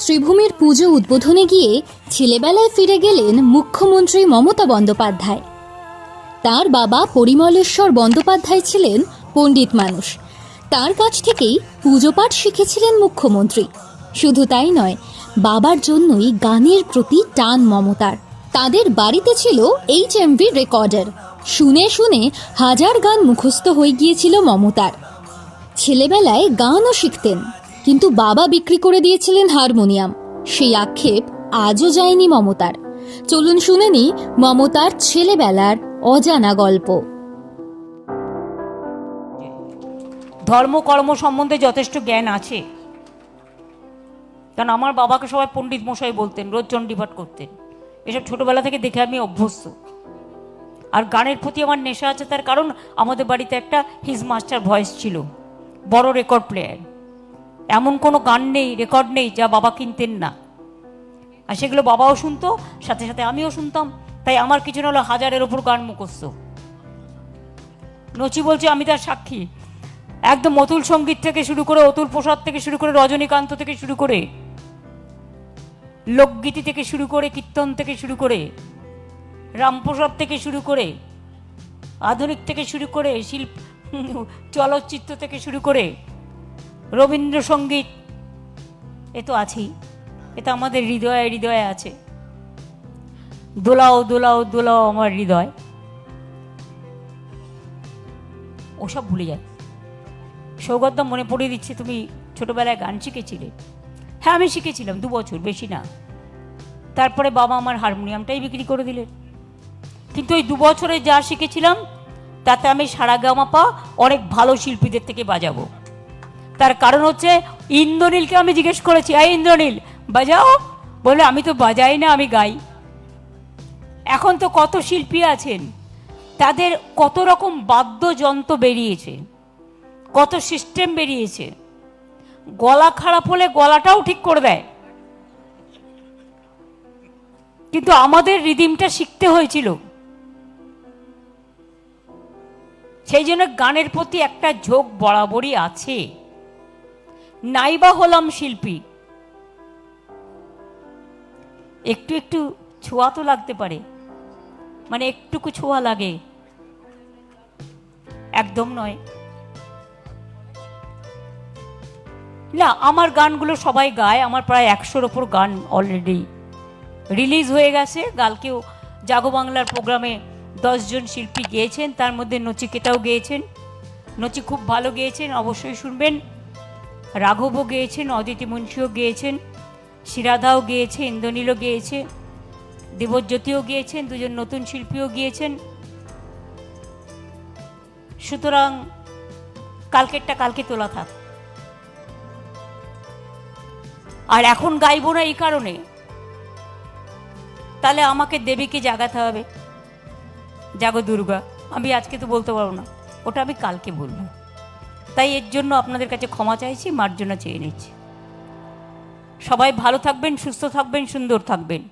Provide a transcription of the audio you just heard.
শ্রীভূমির পুজো উদ্বোধনে গিয়ে ছেলেবেলায় ফিরে গেলেন মুখ্যমন্ত্রী মমতা বন্দ্যোপাধ্যায়। তার বাবা পরিমলেশ্বর বন্দ্যোপাধ্যায় ছিলেন পণ্ডিত মানুষ। তার কাছ থেকেই পুজো পাঠ শিখেছিলেন মুখ্যমন্ত্রী। শুধু তাই নয়, বাবার জন্যই গানের প্রতি টান মমতার। তাদের বাড়িতে ছিল এইচ এমভি রেকর্ডার। শুনে শুনে হাজার গান মুখস্থ হয়ে গিয়েছিল মমতার। ছেলেবেলায় গানও শিখতেন। কিন্তু বাবা বিক্রি করে দিয়েছিলেন হারমোনিয়াম। সেই আক্ষেপ আজও যায়নি মমতার। চলুন শুনে নি মমতার ছেলেবেলার অজানা গল্প। ধর্ম, কর্ম সম্বন্ধে যথেষ্ট জ্ঞান আছে। কারণ আমার বাবাকে সবাই পণ্ডিত মশাই বলতেন, রোজ চণ্ডীপাঠ করতেন। এসব ছোটবেলা থেকে দেখে আমি অভ্যস্ত। আর গানের প্রতি আমার নেশা আছে, তার কারণ আমাদের বাড়িতে একটা হিজ মাস্টার ভয়েস ছিল, বড় রেকর্ড প্লেয়ার। এমন কোনো গান নেই রেকর্ড নেই যা বাবা কিনতেন না। আর সেগুলো বাবাও শুনতো, সাথে সাথে আমিও শুনতাম। তাই আমার কিছু না হলো হাজারের ওপর গান মুখস্থ। নচি বলছে, আমি তার সাক্ষী। একদম অতুল সংগীত থেকে শুরু করে, অতুল প্রসাদ থেকে শুরু করে, রজনীকান্ত থেকে শুরু করে, লোকগীতি থেকে শুরু করে, কীর্তন থেকে শুরু করে, রামপ্রসাদ থেকে শুরু করে, আধুনিক থেকে শুরু করে, শিল্প, চলচ্চিত্র থেকে শুরু করে রবীন্দ্রসঙ্গীত। এ তো আছেই। এ তো আমাদের হৃদয়ে হৃদয়ে আছে। দোলাও দোলাও দোলাও আমার হৃদয়। ওসব ভুলে যায় সৌগতদা মনে পড়িয়ে দিচ্ছে, তুমি ছোটবেলায় গান শিখেছিলে? হ্যাঁ আমি শিখেছিলাম দু বছর, বেশি না। তারপরে বাবা আমার হারমোনিয়ামটাই বিক্রি করে দিলেন কিন্তু ওই দু বছরে যা শিখেছিলাম, তাতে আমি সারা গামাপা অনেক ভালো শিল্পীদের থেকে বাজাবো। তার কারণ হচ্ছে ইন্দ্রনীলকে আমি জিজ্ঞেস করেছি, এই ইন্দ্রনীল, বাজাও? বলে, আমি তো বাজাই না, আমি গাই। এখন তো কত শিল্পী আছেন, তাদের কত রকম বাদ্যযন্ত্র বেরিয়েছে, কত সিস্টেম বেরিয়েছে। গলা খারাপ হলে গলাটাও ঠিক করে দেয়। কিন্তু আমাদের রিদিমটা শিখতে হয়েছিল। সেই জন্য গানের প্রতি একটা ঝোঁক বরাবরই আছে। নাইবা হলাম শিল্পী। একটু একটু ছোঁয়া তো লাগতে পারে। মানে একটুকু ছোঁয়া লাগে। একদম নয়। না, আমার গানগুলো সবাই গায়। আমার প্রায় একশোর ওপর গান অলরেডি রিলিজ হয়ে গেছে। কালকেও জাগো বাংলার প্রোগ্রামে দশজন শিল্পী গেয়েছেন। তার মধ্যে নচিকেতাও গেয়েছেন। নচি খুব ভালো গেয়েছেন। অবশ্যই শুনবেন। রাঘবও গেয়েছেন, অদিতি মুন্সিও গেয়েছেন শিরাদাও গেয়েছে, ইন্দ্রনীলও গেয়েছে, দেবজ্যোতিও গিয়েছেন, দুজন নতুন শিল্পীও গিয়েছেন। সুতরাং কালকেরটা কালকে তোলা থাক। আর এখন গাইবো না এই কারণে। তাহলে আমাকে দেবীকে জাগাতে হবে। জাগো দুর্গা, আমি আজকে তো বলতে পারব না, ওটা আমি কালকে বলব। তাই এর জন্য আপনাদের কাছে ক্ষমা চাইছি মার্জনা চেয়ে নিচ্ছি। সবাই ভালো থাকবেন, সুস্থ থাকবেন, সুন্দর থাকবেন।